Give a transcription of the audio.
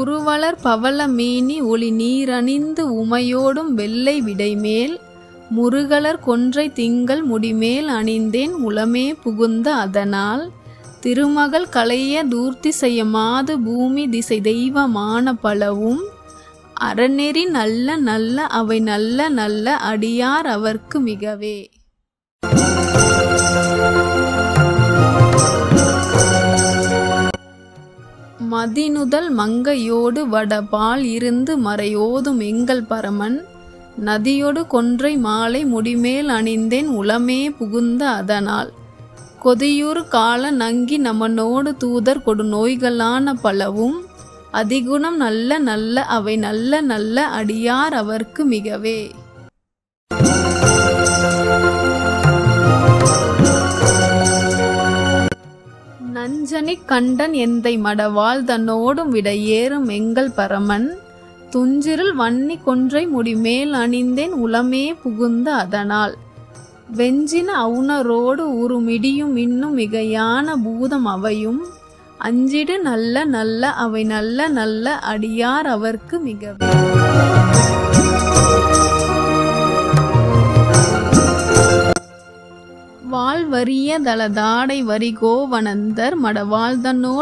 உருவளர் பவள மேனி ஒளி நீரணிந்து உமையோடும் வெள்ளை விடைமேல் முருகலர் கொன்றை திங்கள் முடிமேல் அணிந்தேன் உளமே புகுந்த அதனால் திருமகள் களைய தூர்த்தி செய்ய மாது பூமி திசை தெய்வமான பலவும் அறநெறி நல்ல நல்ல அவை நல்ல நல்ல அடியார் அவர்க்கு மிகவே. மதினுதல் மங்கையோடு வடபால் இருந்து மறையோதும் எங்கள் பரமன். நதியொடு கொன்றை மாலை முடிமேல் அணிந்தேன் உளமே புகுந்த அதனால். கொதியூர் கால நங்கி நமனோடு தூதர் கொடு நோய்களான பலவும். அதிகுணம் நல்ல நல்ல அவை நல்ல நல்ல அடியார் அவர்க்கு மிகவே. நஞ்சனி கண்டன் எந்தை மடவாள் தன்னோடும் விட ஏறும் எங்கள் பரமன். துஞ்சிரில் வன்னி கொன்றை முடிமேல் அணிந்தேன் உளமே புகுந்த அதனால். வெஞ்சின அவுணரோடு உருமிடியும் இன்னும் மிகையான பூதம் அவையும். அஞ்சிடு நல்ல நல்ல அவை நல்ல நல்ல அடியார் அவர்க்கு மிகவே. வாழ்வரிய தளதாடை வரி கோவனந்தர் மடவாள்